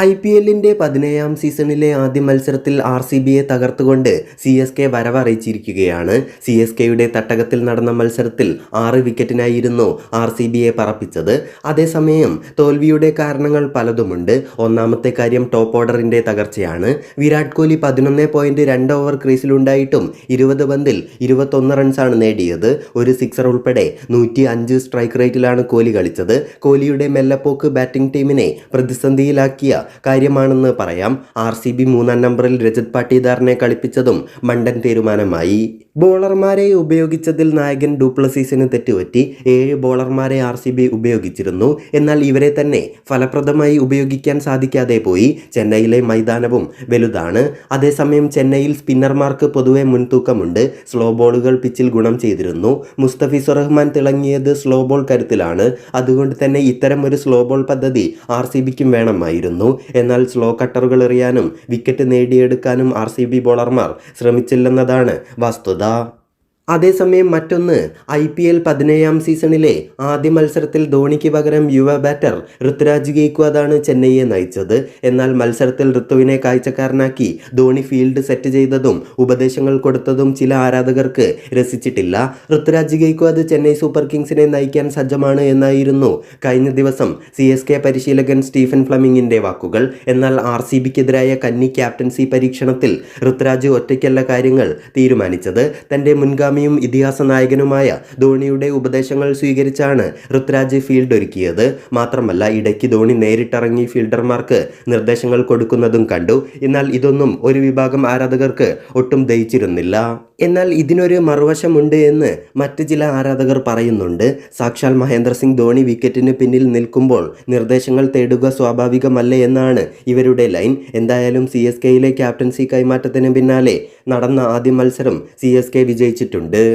I P എല്ലിന്റെ പതിനേഴാം സീസണിലെ ആദ്യ മത്സരത്തിൽ ആർ സി ബിയെ തകർത്തുകൊണ്ട് സി എസ് കെ വരവറിയിച്ചിരിക്കുകയാണ്. സി എസ് കെയുടെ തട്ടകത്തിൽ നടന്ന മത്സരത്തിൽ ആറ് വിക്കറ്റിനായിരുന്നു ആർ സി ബിയെ പറപ്പിച്ചത്. അതേസമയം തോൽവിയുടെ കാരണങ്ങൾ പലതുമുണ്ട്. ഒന്നാമത്തെ കാര്യം ടോപ്പ് ഓർഡറിന്റെ തകർച്ചയാണ്. വിരാട് കോഹ്ലി പതിനൊന്ന് പോയിന്റ് രണ്ട് ഓവർ ക്രീസിലുണ്ടായിട്ടും ഇരുപത് പന്തിൽ ഇരുപത്തൊന്ന് റൺസാണ് നേടിയത്. ഒരു സിക്സർ ഉൾപ്പെടെ നൂറ്റി അഞ്ച് സ്ട്രൈക്ക് റേറ്റിലാണ് കോഹ്ലി കളിച്ചത്. കോഹ്ലിയുടെ മെല്ലപ്പോക്ക് ബാറ്റിംഗ് ടീമിനെ പ്രതിസന്ധിയിലാക്കിയ കാര്യമാണെന്ന് പറയാം. ആർ സി ബി മൂന്നാം നമ്പറിൽ രജത് പാട്ടീദാറിനെ കളിപ്പിച്ചതും മണ്ടൻ തീരുമാനമായി. ബോളർമാരെ ഉപയോഗിച്ചതിൽ നായകൻ ഡൂപ്ലസീസിന് തെറ്റുപറ്റി ഏഴ് ബോളർമാരെ ആർ സി ബി ഉപയോഗിച്ചിരുന്നു. എന്നാൽ ഇവരെ തന്നെ ഫലപ്രദമായി ഉപയോഗിക്കാൻ സാധിക്കാതെ പോയി. ചെന്നൈയിലെ മൈതാനവും വലുതാണ്. അതേസമയം ചെന്നൈയിൽ സ്പിന്നർമാർക്ക് പൊതുവെ മുൻതൂക്കമുണ്ട്. സ്ലോ ബോളുകൾ പിച്ചിൽ ഗുണം ചെയ്തിരുന്നു. മുസ്തഫിസുർ റഹ്മാൻ തിളങ്ങിയത് സ്ലോ ബോൾ കരുത്തിലാണ്. അതുകൊണ്ട് തന്നെ ഇത്തരം ഒരു സ്ലോ ബോൾ പദ്ധതി ആർ സി ബിക്കും വേണമായിരുന്നു. എന്നാൽ സ്ലോ കട്ടറുകൾ എറിയാനും വിക്കറ്റ് നേടിയെടുക്കാനും ആർ സി ബി ബോളർമാർ ശ്രമിച്ചില്ലെന്നതാണ് വസ്തുത. അതേസമയം മറ്റൊന്ന് ഐ പി എൽ പതിനേഴാം സീസണിലെ ആദ്യ മത്സരത്തിൽ ധോണിക്ക് പകരം യുവ ബാറ്റർ ഋതുരാജ് ഗെയ്ക്വാദാണ് ചെന്നൈയെ നയിച്ചത്. എന്നാൽ മത്സരത്തിൽ ഋത്തുവിനെ കാഴ്ചക്കാരനാക്കി ധോണി ഫീൽഡ് സെറ്റ് ചെയ്തതും ഉപദേശങ്ങൾ കൊടുത്തതും ചില ആരാധകർക്ക് രസിച്ചിട്ടില്ല. ഋതുരാജ് ഗെയ്ക്വാദ് ചെന്നൈ സൂപ്പർ കിങ്സിനെ നയിക്കാൻ സജ്ജമാണ് എന്നായിരുന്നു കഴിഞ്ഞ ദിവസം സി എസ് കെ പരിശീലകൻ സ്റ്റീഫൻ ഫ്ലമിങ്ങിന്റെ വാക്കുകൾ. എന്നാൽ ആർ സി ബിക്കെതിരായ കന്നി ക്യാപ്റ്റൻസി പരീക്ഷണത്തിൽ ഋതുരാജ് ഒറ്റയ്ക്കല്ല കാര്യങ്ങൾ തീരുമാനിച്ചത്. തന്റെ മുൻഗാമി മുൻഗാമിയും ഇതിഹാസ നായകനുമായ ധോണിയുടെ ഉപദേശങ്ങൾ സ്വീകരിച്ചാണ് ഋത്രാജ് ഫീൽഡ് ഒരുക്കിയത്. മാത്രമല്ല ഇടയ്ക്ക് ധോണി നേരിട്ടിറങ്ങി ഫീൽഡർമാർക്ക് നിർദ്ദേശങ്ങൾ കൊടുക്കുന്നതും കണ്ടു. എന്നാൽ ഇതൊന്നും ഒരു വിഭാഗം ആരാധകർക്ക് ഒട്ടും ദയിച്ചിരുന്നില്ല എന്നാൽ ഇതിനൊരു മറുവശമുണ്ട് എന്ന് മറ്റ് ചില ആരാധകർ പറയുന്നുണ്ട്. സാക്ഷാൽ മഹേന്ദ്ര സിംഗ് ധോണി വിക്കറ്റിന് പിന്നിൽ നിൽക്കുമ്പോൾ നിർദ്ദേശങ്ങൾ തേടുക സ്വാഭാവികമല്ലേ എന്നാണ് ഇവരുടെ ലൈൻ. എന്തായാലും സി എസ് കെയിലെ ക്യാപ്റ്റൻസി കൈമാറ്റത്തിന് പിന്നാലെ നടന്ന ആദ്യ മത്സരം സി എസ് കെ വിജയിച്ചിട്ടുണ്ട്. உண்டு